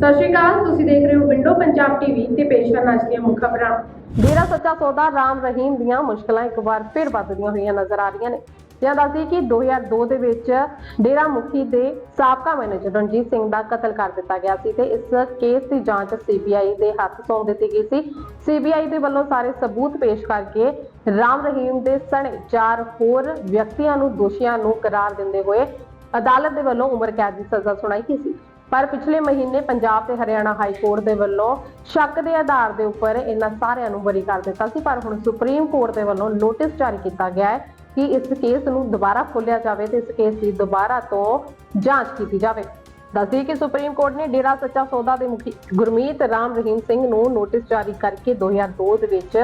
ਸਤਿ ਸ਼੍ਰੀ ਅਕਾਲ, ਤੁਸੀਂ ਦੇਖ ਰਹੇ ਹੋ ਵਿੰਡੋ ਪੰਜਾਬ ਟੀਵੀ ਤੇ ਪੇਸ਼ ਕਰਨ ਅੱਜ ਦੀਆਂ ਮੁੱਖ ਖਬਰਾਂ। ਡੇਰਾ ਸੱਚਾ ਸੌਦਾ ਰਾਮ ਰਹੀਮ ਦੀਆਂ ਮੁਸ਼ਕਲਾਂ ਇੱਕ ਵਾਰ ਫਿਰ ਵੱਧਦੀਆਂ ਹੋਈਆਂ ਨਜ਼ਰ ਆ ਰਹੀਆਂ ਨੇ। ਜਾਂ ਦੱਸਦੀ ਕਿ 2002 ਦੇ ਵਿੱਚ ਡੇਰਾ ਮੁਖੀ ਦੇ ਸਾਬਕਾ ਮੈਨੇਜਰ ਰਣਜੀਤ ਸਿੰਘ ਦਾ ਕਤਲ ਕਰ ਦਿੱਤਾ ਗਿਆ ਸੀ ਤੇ ਇਸ ਕੇਸ ਦੀ ਜਾਂਚ ਸੀਬੀਆਈ ਦੇ ਹੱਥ ਸੌਂਪ ਦਿੱਤੀ ਗਈ ਸੀ। ਸੀਬੀਆਈ ਦੇ ਵੱਲੋਂ ਸਾਰੇ ਸਬੂਤ ਪੇਸ਼ ਕਰਕੇ ਰਾਮ ਰਹੀਮ ਦੇ ਸਣੇ ਚਾਰ ਹੋਰ ਵਿਅਕਤੀਆਂ ਨੂੰ ਦੋਸ਼ੀਆਂ ਨੂੰ ਕਰਾਰ ਦਿੰਦੇ ਹੋਏ ਅਦਾਲਤ ਦੇ ਵੱਲੋਂ ਉਮਰ ਕੈਦ ਦੀ ਸਜ਼ਾ ਸੁਣਾਈ ਗਈ ਸੀ। ਪਰ ਪਿਛਲੇ ਮਹੀਨੇ ਪੰਜਾਬ ਤੇ ਹਰਿਆਣਾ ਹਾਈ ਕੋਰਟ ਦੇ ਵੱਲੋਂ ਸ਼ੱਕ ਦੇ ਆਧਾਰ ਦੇ ਉੱਪਰ ਇਹਨਾਂ ਸਾਰਿਆਂ ਨੂੰ ਬਰੀ ਕਰ ਦਿੱਤਾ ਸੀ, ਪਰ ਹੁਣ ਸੁਪਰੀਮ ਕੋਰਟ ਦੇ ਵੱਲੋਂ ਨੋਟਿਸ ਜਾਰੀ ਕੀਤਾ ਗਿਆ ਹੈ ਕਿ ਇਸ ਕੇਸ ਨੂੰ ਦੁਬਾਰਾ ਖੋਲ੍ਹਿਆ ਜਾਵੇ ਤੇ ਇਸ ਕੇਸ ਦੀ ਦੁਬਾਰਾ ਤੋਂ ਜਾਂਚ ਕੀਤੀ ਜਾਵੇ। ਦੱਸਦੀ ਕਿ ਸੁਪਰੀਮ ਕੋਰਟ ਨੇ ਡੇਰਾ ਸੱਚਾ ਸੌਦਾ ਦੇ ਮੁਖੀ ਗੁਰਮੀਤ ਰਾਮ ਰਹੀਮ ਸਿੰਘ ਨੂੰ ਨੋਟਿਸ ਜਾਰੀ ਕਰਕੇ 2002 ਦੇ ਵਿੱਚ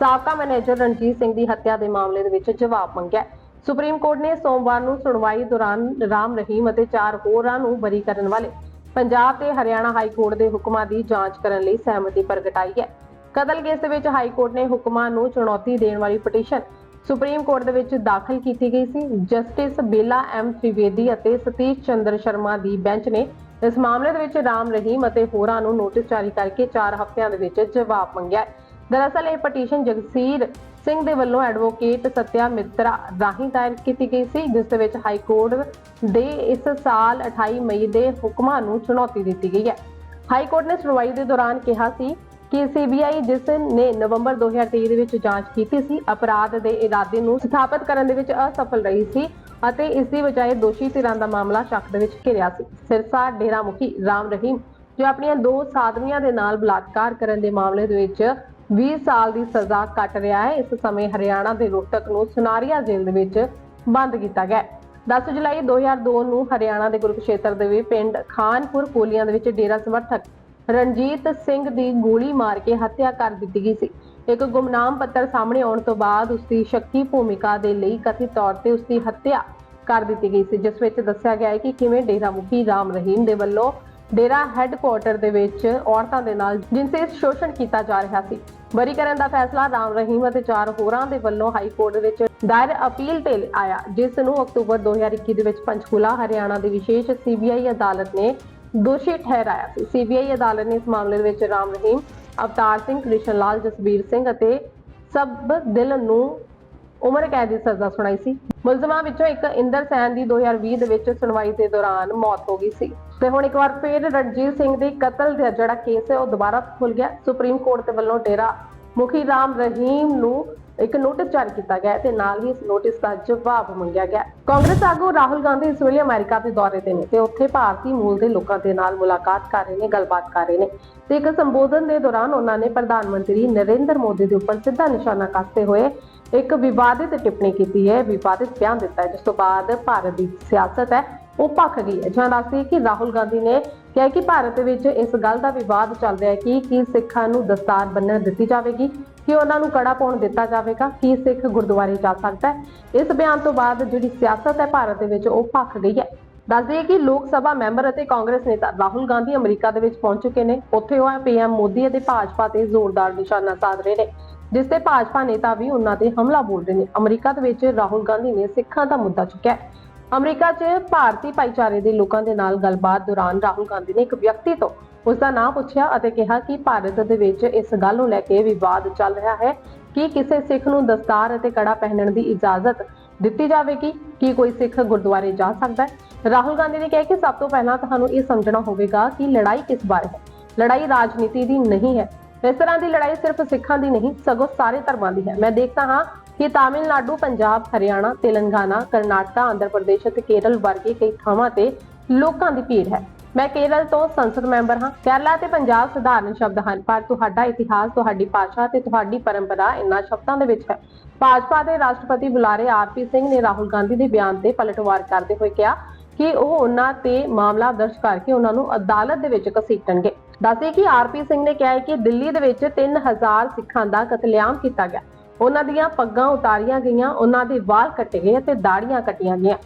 ਸਾਬਕਾ ਮੈਨੇਜਰ ਰਣਜੀਤ ਸਿੰਘ ਦੀ ਹੱਤਿਆ ਦੇ ਮਾਮਲੇ ਦੇ ਵਿੱਚ ਜਵਾਬ ਮੰਗਿਆ ਸੁਪਰੀਮ ਕੋਰਟ ਨੇ ਸੋਮਵਾਰ ਨੂੰ ਸੁਣਵਾਈ ਦੌਰਾਨ ਰਾਮ ਰਹੀਮ ਅਤੇ ਚਾਰ ਹੋਰਾਂ ਨੂੰ ਬਰੀ ਕਰਨ ਵਾਲੇ ਪੰਜਾਬ ਤੇ ਹਰਿਆਣਾ ਹਾਈ ਕੋਰਟ ਦੇ ਹੁਕਮਾਂ ਦੀ ਜਾਂਚ ਕਰਨ ਲਈ ਸਹਿਮਤੀ ਪ੍ਰਗਟਾਈ ਹੈ। ਕਤਲ ਕੇਸ ਦੇ ਵਿੱਚ ਹਾਈ ਕੋਰਟ ਨੇ ਹੁਕਮਾਂ ਨੂੰ ਚੁਣੌਤੀ ਦੇਣ ਵਾਲੀ ਪਟੀਸ਼ਨ ਸੁਪਰੀਮ ਕੋਰਟ ਦੇ ਵਿੱਚ ਦਾਖਲ ਕੀਤੀ ਗਈ ਸੀ। ਜਸਟਿਸ ਬੇਲਾ ਐਮ ਤ੍ਰਿਵੇਦੀ ਅਤੇ ਸਤੀਸ਼ ਚੰਦਰ ਸ਼ਰਮਾ ਦੀ ਬੈਂਚ ਨੇ ਇਸ ਮਾਮਲੇ ਦੇ ਵਿੱਚ ਰਾਮ ਰਹੀਮ ਅਤੇ ਹੋਰਾਂ ਨੂੰ ਨੋਟਿਸ ਜਾਰੀ ਕਰਕੇ 4 ਹਫ਼ਤਿਆਂ ਦੇ ਵਿੱਚ ਜਵਾਬ ਮੰਗਿਆ ਹੈ। ਦਰਅਸਲ ਇਹ ਪਟੀਸ਼ਨ ਜਗਸੀਰ ਸਿੰਘ ਦੇ ਵੱਲੋਂ ਐਡਵੋਕੇਟ ਸਤਿਆ ਮਿੱਤਰਾ ਰਾਹੀਂ ਦਾਇਰ ਕੀਤੀ ਗਈ ਸੀ, ਜਿਸ ਦੇ ਵਿੱਚ ਹਾਈ ਕੋਰਟ ਦੇ ਇਸ ਸਾਲ 28 ਮਈ ਦੇ ਹੁਕਮਾਂ ਨੂੰ ਚੁਣੌਤੀ ਦਿੱਤੀ ਗਈ ਹੈ। ਹਾਈ ਕੋਰਟ ਨੇ ਸੁਣਵਾਈ ਦੇ ਦੌਰਾਨ ਕਿਹਾ ਸੀ ਕਿ ਸੀਬੀਆਈ ਜਿਸ ਨੇ ਨਵੰਬਰ 2023 ਦੇ ਵਿੱਚ ਜਾਂਚ ਕੀਤੀ ਸੀ, ਅਪਰਾਧ ਦੇ ਇਰਾਦੇ ਨੂੰ ਸਥਾਪਿਤ ਕਰਨ ਦੇ ਵਿੱਚ ਅਸਫਲ ਰਹੀ ਸੀ ਅਤੇ ਇਸ ਦੀ ਬਜਾਏ ਦੋਸ਼ੀ ਧਿਰਾਂ ਦਾ ਮਾਮਲਾ ਸ਼ੱਕ ਦੇ ਵਿੱਚ ਘਿਰਿਆ ਸੀ। ਸਿਰਸਾ ਡੇਰਾ ਮੁਖੀ ਰਾਮ ਰਹੀਮ, ਜੋ ਆਪਣੀਆਂ ਦੋ ਸਾਧਵੀਆਂ ਦੇ ਨਾਲ ਬਲਾਤਕਾਰ ਕਰਨ ਦੇ ਮਾਮਲੇ ਦੇ ਵਿੱਚ 20 ਸਾਲ ਦੀ ਸਜ਼ਾ ਕੱਟ ਰਿਹਾ ਹੈ। ਇਸ ਸਮੇਂ ਹਰਿਆਣਾ ਦੇ ਰੋਹਤਕ ਨੂੰ ਸੁਨਾਰੀਆ ਜੇਲ੍ਹ ਦੇ ਵਿੱਚ ਬੰਦ ਕੀਤਾ ਗਿਆ 10 ਜੁਲਾਈ 2002 ਨੂੰ ਹਰਿਆਣਾ ਦੇ ਕੁਰੂਕਸ਼ੇਤਰ ਦੇ ਵੀ ਪਿੰਡ ਖਾਨਪੁਰ ਕੋਲੀਆਂ ਦੇ ਵਿੱਚ ਡੇਰਾ ਸਮਰਥਕ ਰਣਜੀਤ ਸਿੰਘ ਦੀ ਗੋਲੀ ਮਾਰ ਕੇ ਹੱਤਿਆ ਕਰ ਦਿੱਤੀ ਗਈ ਸੀ। ਇੱਕ ਗੁਮਨਾਮ ਪੱਤਰ ਸਾਹਮਣੇ ਆਉਣ ਤੋਂ ਬਾਅਦ ਉਸ ਦੀ ਸ਼ੱਕੀ ਭੂਮਿਕਾ ਦੇ ਲਈ ਕਥਿਤ ਤੌਰ ਤੇ ਉਸ ਦੀ ਹੱਤਿਆ ਕਰ ਦਿੱਤੀ ਗਈ ਸੀ। ਜਿਸ ਵਿੱਚ ਦੱਸਿਆ ਗਿਆ ਹੈ ਕਿ ਕਿਵੇਂ ਡੇਰਾ ਮੁਖੀ ਰਾਮ ਰਹੀਮ ਦੇ ਵੱਲੋਂ ਡੇਰਾ ਹੈੱਡਕੁਆਰਟਰ ਦੇ ਵਿੱਚ ਔਰਤਾਂ ਦੇ ਨਾਲ ਜਿਨਸੀ ਸ਼ੋਸ਼ਣ ਕੀਤਾ ਜਾ ਰਿਹਾ ਸੀ। ਬਰੀ ਕਰਨ ਦਾ ਫੈਸਲਾ ਰਾਮ ਰਹੀਮ ਅਤੇ ਚਾਰ ਹੋਰਾਂ ਦੇ ਵੱਲੋਂ ਹਾਈ ਕੋਰਟ ਵਿੱਚ ਦਾਇਰ ਅਪੀਲ ਤੇ ਆਇਆ, ਜਿਸ ਨੂੰ ਅਕਤੂਬਰ 2021 ਦੇ ਵਿੱਚ ਪੰਚਕੂਲਾ ਹਰਿਆਣਾ ਦੀ ਵਿਸ਼ੇਸ਼ ਸੀਬੀਆਈ ਅਦਾਲਤ ਨੇ ਦੋਸ਼ੀ ਠਹਿਰਾਇਆ ਸੀ। ਸੀਬੀਆਈ ਅਦਾਲਤ ਨੇ ਇਸ ਮਾਮਲੇ ਵਿੱਚ ਰਾਮ ਰਹੀਮ, ਅਵਤਾਰ ਸਿੰਘ, ਕ੍ਰਿਸ਼ਨ ਲਾਲ, ਜਸਬੀਰ ਸਿੰਘ ਅਤੇ ਸਭ ਦਿਲ ਨੂੰ ਉਮਰ ਕੈਦ ਦੀ ਸਜ਼ਾ ਸੁਣਾਈ ਸੀ। ਮੁਲਜ਼ਮਾਂ ਵਿੱਚੋਂ ਇੱਕ ਇੰਦਰ ਸੈਨ ਦੀ 2020 ਦੇ ਵਿੱਚ ਸੁਣਵਾਈ ਦੇ ਦੌਰਾਨ ਮੌਤ ਹੋ ਗਈ ਸੀ। ਤੇ ਹੁਣ ਇੱਕ ਵਾਰ ਫਿਰ ਰਣਜੀਤ ਸਿੰਘ ਦੇ ਕਤਲ ਦਾ ਜਿਹੜਾ ਕੇਸ ਹੈ, ਉਹ ਦੁਬਾਰਾ ਖੁੱਲ ਗਿਆ। ਸੁਪਰੀਮ ਕੋਰਟ ਦੇ ਵੱਲੋਂ ਡੇਰਾ ਮੁਖੀ ਰਾਮ ਰਹੀਮ ਨੂੰ ਇੱਕ ਨੋਟਿਸ ਜਾਰੀ ਕੀਤਾ ਗਿਆ ਤੇ ਨਾਲ ਹੀ ਇਸ ਨੋਟਿਸ ਦਾ ਜਵਾਬ ਮੰਗਿਆ ਗਿਆ ਕਾਂਗਰਸ ਆਗੂ ਰਾਹੁਲ ਗਾਂਧੀ ਇਸ ਵੇਲੇ ਅਮਰੀਕਾ ਦੇ ਦੌਰੇ ਤੇ ਨੇ ਤੇ ਉੱਥੇ ਭਾਰਤੀ ਮੂਲ ਦੇ ਲੋਕਾਂ ਦੇ ਨਾਲ ਮੁਲਾਕਾਤ ਕਰ ਰਹੇ ਨੇ, ਗੱਲਬਾਤ ਕਰ ਰਹੇ ਨੇ। ਤੇ ਇੱਕ ਸੰਬੋਧਨ ਦੇ ਦੌਰਾਨ ਉਹਨਾਂ ਨੇ ਪ੍ਰਧਾਨ ਮੰਤਰੀ ਨਰਿੰਦਰ ਮੋਦੀ ਦੇ ਉੱਪਰ ਸਿੱਧਾ ਨਿਸ਼ਾਨਾ ਕੱਸਦੇ ਹੋਏ ਇੱਕ ਵਿਵਾਦਿਤ ਟਿੱਪਣੀ ਕੀਤੀ ਹੈ, ਵਿਵਾਦਿਤ ਬਿਆਨ ਦਿੱਤਾ ਹੈ, ਜਿਸ ਤੋਂ ਬਾਅਦ ਭਾਰਤ ਦੀ ਸਿਆਸਤ ਹੈ, ਉਹ ਭਖ ਗਈ ਹੈ। ਜਾਂ ਦੱਸਦੀ ਕਿ ਰਾਹੁਲ ਗਾਂਧੀ ਨੇ ਕਿਹਾ ਕਿ ਭਾਰਤ ਵਿੱਚ ਇਸ ਗੱਲ ਦਾ ਵਿਵਾਦ ਚੱਲ ਰਿਹਾ ਹੈ ਕਿ ਕੀ ਸਿੱਖਾਂ ਨੂੰ ਦਸਤਾਰ ਬੰਨ੍ਹਣ ਦਿੱਤੀ ਜਾਵੇਗੀ, ਕਿ ਉਹਨਾਂ ਨੂੰ ਕੜਾ ਪਾਉਣ ਦਿੱਤਾ ਜਾਵੇਗਾ, ਕੀ ਸਿੱਖ ਗੁਰਦੁਆਰੇ ਜਾ ਸਕਦਾ ਹੈ। ਇਸ ਬਿਆਨ ਤੋਂ ਬਾਅਦ ਜਿਹੜੀ ਸਿਆਸਤ ਹੈ ਭਾਰਤ ਦੇ ਵਿੱਚ, ਉਹ ਭਖ ਗਈ ਹੈ। ਦੱਸ ਕਿ ਲੋਕ ਸਭਾ ਮੈਂਬਰ ਅਤੇ ਕਾਂਗਰਸ ਨੇਤਾ ਰਾਹੁਲ ਗਾਂਧੀ ਅਮਰੀਕਾ ਦੇ ਵਿੱਚ ਪਹੁੰਚ ਚੁੱਕੇ ਨੇ। ਉੱਥੇ ਉਹ ਪੀਐਮ ਮੋਦੀ ਅਤੇ ਭਾਜਪਾ ਤੇ ਜ਼ੋਰਦਾਰ ਨਿਸ਼ਾਨਾ ਸਾਧ ਰਹੇ ਨੇ। ਜਿਸ ਤੇ ਭਾਜਪਾ ਨੇਤਾ ਵੀ ਉਹਨਾਂ ਤੇ ਹਮਲਾ ਬੋਲ ਰਹੇ ਨੇ। ਅਮਰੀਕਾ ਦੇ ਵਿੱਚ ਰਾਹੁਲ ਗਾਂਧੀ ਨੇ ਸਿੱਖਾਂ ਦਾ ਮੁੱਦਾ ਚੁੱਕਿਆ ਅਮਰੀਕਾ 'ਚ ਭਾਰਤੀ ਭਾਈਚਾਰੇ ਦੇ ਲੋਕਾਂ ਦੇ ਨਾਲ ਗੱਲਬਾਤ ਦੌਰਾਨ ਰਾਹੁਲ ਗਾਂਧੀ ਨੇ ਇੱਕ ਵਿਅਕਤੀ ਤੋਂ ਉਸ ਦਾ ਨਾਮ ਪੁੱਛਿਆ ਅਤੇ ਕਿਹਾ ਕਿ ਭਾਰਤ ਦੇ ਵਿੱਚ ਇਸ ਗੱਲ ਨੂੰ ਲੈ ਕੇ ਵਿਵਾਦ ਚੱਲ ਰਿਹਾ ਹੈ ਕਿ ਕਿਸੇ ਸਿੱਖ ਨੂੰ ਦਸਤਾਰ ਅਤੇ ਕੜਾ ਪਹਿਨਣ ਦੀ ਇਜਾਜ਼ਤ ਦਿੱਤੀ ਜਾਵੇਗੀ, ਕਿ ਕੋਈ ਸਿੱਖ ਗੁਰਦੁਆਰੇ ਜਾ ਸਕਦਾ ਹੈ? ਰਾਹੁਲ ਗਾਂਧੀ ਨੇ ਕਿਹਾ ਕਿ ਸਭ ਤੋਂ ਪਹਿਲਾਂ ਤੁਹਾਨੂੰ ਇਹ ਸਮਝਣਾ ਹੋਵੇਗਾ ਕਿ ਲੜਾਈ ਕਿਸ ਬਾਰੇ ਹੈ। ਲੜਾਈ ਰਾਜਨੀਤੀ ਦੀ ਨਹੀਂ ਹੈ। ਇਸ ਤਰ੍ਹਾਂ ਦੀ ਲੜਾਈ ਸਿਰਫ ਸਿੱਖਾਂ ਦੀ ਨਹੀਂ, ਸਗੋਂ ਸਾਰੇ ਧਰਮਾਂ ਦੀ ਹੈ। ਮੈਂ ਦੇਖਦਾ ਹਾਂ ਕਿ ਤਾਮਿਲਨਾਡੂ, ਪੰਜਾਬ, ਹਰਿਆਣਾ, ਤੇਲੰਗਾਨਾ, ਕਰਨਾਟਕਾ, ਆਂਧਰਾ ਪ੍ਰਦੇਸ਼ ਅਤੇ ਕੇਰਲ ਵਰਗੇ ਕਈ ਥਾਵਾਂ ਤੇ ਲੋਕਾਂ ਦੀ ਭੀੜ ਹੈ। ਮੈਂ ਕੇਰਲ ਤੋਂ ਸੰਸਦ ਮੈਂਬਰ ਹਾਂ। ਕੇਰਲਾ ਤੇ ਪੰਜਾਬ ਸਧਾਰਨ ਸ਼ਬਦ ਹਨ, ਪਰ ਤੁਹਾਡਾ ਇਤਿਹਾਸ, ਤੁਹਾਡੀ ਭਾਸ਼ਾ ਤੇ ਤੁਹਾਡੀ ਪਰੰਪਰਾ ਇਨ੍ਹਾਂ ਸ਼ਬਦਾਂ ਦੇ ਵਿੱਚ ਹੈ। ਭਾਜਪਾ ਦੇ ਰਾਸ਼ਟਰਪਤੀ ਬੁਲਾਰੇ ਆਰਪੀ ਸਿੰਘ ਨੇ ਰਾਹੁਲ ਗਾਂਧੀ ਦੇ ਬਿਆਨ ਤੇ ਪਲਟਵਾਰ ਕਰਦੇ ਹੋਏ ਕਿਹਾ ਕਿ ਉਹ ਉਹਨਾਂ ਤੇ ਮਾਮਲਾ ਦਰਜ ਕਰਕੇ ਉਹਨਾਂ ਨੂੰ ਅਦਾਲਤ ਦੇ ਵਿੱਚ ਘਸੀਟਣਗੇ। ਦੱਸੇ ਕਿ ਆਰਪੀ ਸਿੰਘ ਨੇ ਕਿਹਾ ਹੈ ਕਿ ਦਿੱਲੀ ਦੇ ਵਿੱਚ 3000 ਸਿੱਖਾਂ ਦਾ ਕਤਲੇਆਮ ਕੀਤਾ ਗਿਆ। ਉਹਨਾਂ ਦੀਆਂ ਪੱਗਾਂ ਉਤਾਰੀਆਂ ਗਈਆਂ, ਉਹਨਾਂ ਦੇ ਵਾਲ ਕੱਟੇ ਗਏ ਅਤੇ ਦਾੜੀਆਂ ਕੱਟੀਆਂ ਗਈਆਂ।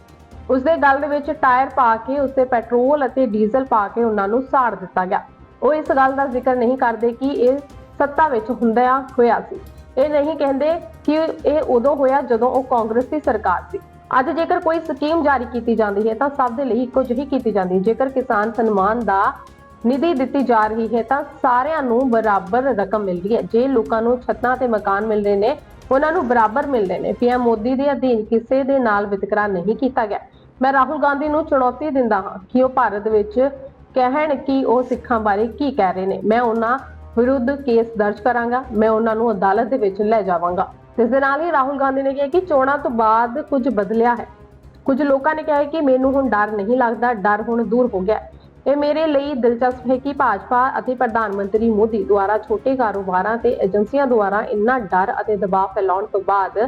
ਉਸਦੇ ਗਲ ਦੇ ਵਿੱਚ ਟਾਇਰ ਪਾ ਕੇ ਉਸਤੇ ਪੈਟਰੋਲ ਅਤੇ ਡੀਜ਼ਲ ਪਾ ਕੇ ਉਹਨਾਂ ਨੂੰ ਸਾੜ ਦਿੱਤਾ ਗਿਆ। ਉਹ ਇਸ ਗੱਲ ਦਾ ਜ਼ਿਕਰ ਨਹੀਂ ਕਰਦੇ ਕਿ ਇਹ ਸੱਤਾ ਵਿੱਚ ਹੁੰਦਿਆਂ ਹੋਇਆ ਸੀ। ਇਹ ਨਹੀਂ ਕਹਿੰਦੇ ਕਿ ਇਹ ਉਦੋਂ ਹੋਇਆ ਜਦੋਂ ਉਹ ਕਾਂਗਰਸ ਦੀ ਸਰਕਾਰ ਸੀ। ਅੱਜ ਜੇਕਰ ਕੋਈ ਸਕੀਮ ਜਾਰੀ ਕੀਤੀ ਜਾਂਦੀ ਹੈ ਤਾਂ ਸਭ ਦੇ ਲਈ ਇੱਕੋ ਜਿਹੀ ਕੀਤੀ ਜਾਂਦੀ ਹੈ। ਜੇਕਰ ਕਿਸਾਨ ਸਨਮਾਨ ਦਾ ਨਿਧੀ ਦਿੱਤੀ ਜਾ ਰਹੀ ਹੈ ਤਾਂ ਸਾਰਿਆਂ ਨੂੰ ਬਰਾਬਰ ਰਕਮ ਮਿਲ ਰਹੀ ਹੈ। ਜੇ ਲੋਕਾਂ ਨੂੰ ਛੱਤਾਂ ਤੇ ਮਕਾਨ ਮਿਲ ਰਹੇ ਨੇ, ਉਹਨਾਂ ਨੂੰ ਬਰਾਬਰ ਮਿਲ ਰਹੇ ਨੇ। ਪੀਐਮ ਮੋਦੀ ਦੇ ਅਧੀਨ ਕਿਸੇ ਦੇ ਨਾਲ ਵਿਤਕਰਾ ਨਹੀਂ ਕੀਤਾ ਗਿਆ। ਮੈਂ ਰਾਹੁਲ ਗਾਂਧੀ ਨੂੰ ਚੁਣੌਤੀ ਦਿੰਦਾ ਹਾਂ ਕਿ ਉਹ ਭਾਰਤ ਵਿੱਚ ਕਹਿਣ ਕਿ ਉਹ ਸਿੱਖਾਂ ਬਾਰੇ ਕੀ ਕਹਿ ਰਹੇ ਨੇ। ਮੈਂ ਉਹਨਾਂ ਵਿਰੁੱਧ ਕੇਸ ਦਰਜ ਕਰਾਂਗਾ, ਮੈਂ ਉਹਨਾਂ ਨੂੰ ਅਦਾਲਤ ਦੇ ਵਿੱਚ ਲੈ ਜਾਵਾਂਗਾ। ਇਸ ਦੇ ਨਾਲ ਹੀ ਰਾਹੁਲ ਗਾਂਧੀ ਨੇ ਕਿਹਾ ਕਿ ਚੋਣਾਂ ਤੋਂ ਬਾਅਦ ਕੁਝ ਬਦਲਿਆ ਹੈ। ਕੁਝ ਲੋਕਾਂ ਨੇ ਕਿਹਾ ਕਿ ਮੈਨੂੰ ਹੁਣ ਡਰ ਨਹੀਂ ਲੱਗਦਾ, ਡਰ ਹੁਣ ਦੂਰ ਹੋ ਗਿਆ ਇਹ ਮੇਰੇ ਲਈ ਦਿਲਚਸਪ ਹੈ ਕਿ ਭਾਜਪਾ ਅਤੇ ਪ੍ਰਧਾਨ ਮੰਤਰੀ ਮੋਦੀ ਦੁਆਰਾ ਛੋਟੇ ਕਾਰੋਬਾਰਾਂ ਤੇ ਏਜੰਸੀਆਂ ਦੁਆਰਾ ਇੰਨਾ ਡਰ ਅਤੇ ਦਬਾਅ ਫੈਲਾਉਣ ਤੋਂ ਬਾਅਦ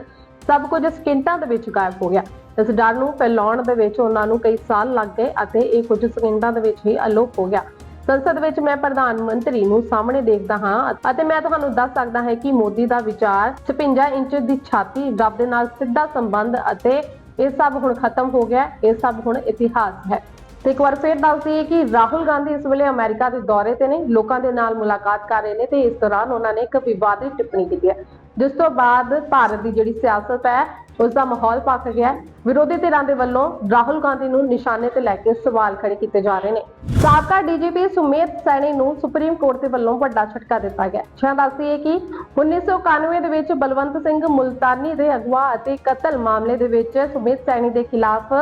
ਸਭ ਕੁਝ ਸਕਿੰਟਾਂ ਦੇ ਵਿੱਚ ਗਾਇਬ ਹੋ ਗਿਆ। ਇਸ ਡਰ ਨੂੰ ਫੈਲਾਉਣ ਦੇ ਵਿੱਚ ਉਹਨਾਂ ਨੂੰ ਕਈ ਸਾਲ ਲੱਗ ਗਏ ਅਤੇ ਇਹ ਕੁਝ ਸਕਿੰਟਾਂ ਦੇ ਵਿੱਚ ਹੀ ਅਲੋਪ ਹੋ ਗਿਆ। ਸੰਸਦ ਵਿੱਚ ਮੈਂ ਪ੍ਰਧਾਨ ਮੰਤਰੀ ਨੂੰ ਸਾਹਮਣੇ ਦੇਖਦਾ ਹਾਂ ਅਤੇ ਮੈਂ ਤੁਹਾਨੂੰ ਦੱਸ ਸਕਦਾ ਹਾਂ ਕਿ ਮੋਦੀ ਦਾ ਵਿਚਾਰ 56 ਇੰਚ ਦੀ ਛਾਤੀ, ਰੱਬ ਦੇ ਨਾਲ ਸਿੱਧਾ ਸੰਬੰਧ ਅਤੇ ਇਹ ਸਭ ਹੁਣ ਖਤਮ ਹੋ ਗਿਆ। ਇਹ ਸਭ ਹੁਣ ਇਤਿਹਾਸ ਹੈ। ਤੇ ਇੱਕ ਵਾਰ ਫੇਰ ਦੱਸ ਦਈਏ ਕਿ ਰਾਹੁਲ ਗਾਂਧੀ ਇਸ ਵੇਲੇ ਅਮਰੀਕਾ ਦੇ ਦੌਰੇ ਤੇ ਨੇ, ਲੋਕਾਂ ਦੇ ਨਾਲ ਮੁਲਾਕਾਤ ਕਰ ਰਹੇ ਨੇ ਤੇ ਇਸ ਦੌਰਾਨ ਉਹਨਾਂ ਨੇ ਇੱਕ ਵਿਵਾਦਿਤ ਟਿੱਪਣੀ ਕੀਤੀ ਹੈ, ਜਿਸ ਤੋਂ ਬਾਅਦ ਭਾਰਤ ਦੀ ਜਿਹੜੀ ਸਿਆਸਤ ਹੈ, ਉਸ ਦਾ ਮਾਹੌਲ ਪੱਕ ਗਿਆ ਵਿਰੋਧੀ ਧਿਰਾਂ ਦੇ ਵੱਲੋਂ ਰਾਹੁਲ ਗਾਂਧੀ ਨੂੰ ਨਿਸ਼ਾਨੇ ਤੇ ਲੈ ਕੇ ਸਵਾਲ ਖੜੇ ਕੀਤੇ ਜਾ ਰਹੇ ਨੇ। ਸਾਬਕਾ ਡੀਜੀਪੀ ਸੁਮੇਧ ਸੈਣੀ ਨੂੰ ਸੁਪਰੀਮ ਕੋਰਟ ਦੇ ਵੱਲੋਂ ਵੱਡਾ ਛਟਕਾ ਦਿੱਤਾ ਗਿਆ ਛਾਂ ਦੱਸਦੀਏ ਕਿ 1991 ਦੇ ਵਿੱਚ ਬਲਵੰਤ ਸਿੰਘ ਮੁਲਤਾਨੀ ਦੇ ਅਗਵਾ ਅਤੇ ਕਤਲ ਮਾਮਲੇ ਦੇ ਵਿੱਚ ਸੁਮੇਤ ਸੈਣੀ ਦੇ ਖਿਲਾਫ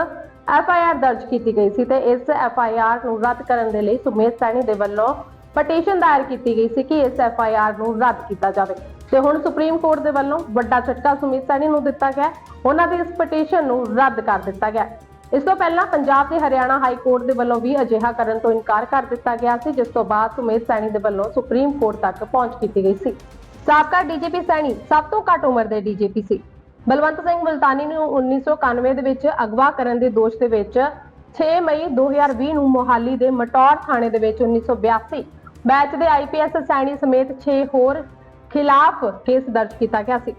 ਐਫ ਆਈ ਆਰ ਦਰਜ ਕੀਤੀ ਗਈ ਸੀ ਤੇ ਇਸ ਐਫ ਆਈ ਆਰ ਨੂੰ ਰੱਦ ਕਰਨ ਦੇ ਲਈ ਸੁਮੇਧ ਸੈਣੀ ਦੇ ਵੱਲੋਂ ਪਟੀਸ਼ਨ ਦਾਇਰ ਕੀਤੀ ਗਈ ਸੀ ਕਿ ਇਸ ਐਫ ਆਈ ਆਰ ਨੂੰ ਰੱਦ ਕੀਤਾ ਜਾਵੇ। ਤੇ ਹੁਣ ਸੁਪਰੀਮ ਕੋਰਟ ਦੇ ਵੱਲੋਂ ਵੱਡਾ ਝਟਕਾ ਸੁਮੇਧ ਸੈਣੀ ਨੂੰ ਦਿੱਤਾ ਗਿਆ ਉਹਨਾਂ ਦੀ ਇਸ ਪਟੀਸ਼ਨ ਨੂੰ ਰੱਦ ਕਰ ਦਿੱਤਾ ਗਿਆ ਇਸ ਤੋਂ ਪਹਿਲਾਂ ਪੰਜਾਬ ਤੇ ਹਰਿਆਣਾ ਹਾਈ ਕੋਰਟ ਦੇ ਵੱਲੋਂ ਵੀ ਅਜਿਹਾ ਕਰਨ ਤੋਂ ਇਨਕਾਰ ਕਰ ਦਿੱਤਾ ਗਿਆ ਸੀ, ਜਿਸ ਤੋਂ ਬਾਅਦ ਸੁਮੇਧ ਸੈਣੀ ਦੇ ਵੱਲੋਂ ਸੁਪਰੀਮ ਕੋਰਟ ਤੱਕ ਪਹੁੰਚ ਕੀਤੀ ਗਈ ਸੀ। ਸਾਬਕਾ ਡੀਜੀਪੀ ਸੈਣੀ ਸਭ ਤੋਂ ਘੱਟ ਉਮਰ ਦੇ ਡੀਜੀਪੀ ਸੀ। ਬਲਵੰਤ ਸਿੰਘ ਮੁਲਤਾਨੀ ਨੂੰ 1991 ਦੇ ਵਿੱਚ ਅਗਵਾ ਕਰਨ ਦੇ ਦੋਸ਼ ਦੇ ਵਿੱਚ 6 ਮਈ 2020 ਨੂੰ ਮੋਹਾਲੀ ਦੇ ਮਟੌਰ ਥਾਣੇ ਦੇ ਵਿੱਚ 1982 ਬੈਚ ਦੇ ਆਈਪੀਐਸ ਸੈਣੀ ਸਮੇਤ 6 ਹੋਰ ਖਿਲਾਫ ਕੇਸ ਦਰਜ ਕੀਤਾ ਗਿਆ ਸੀ।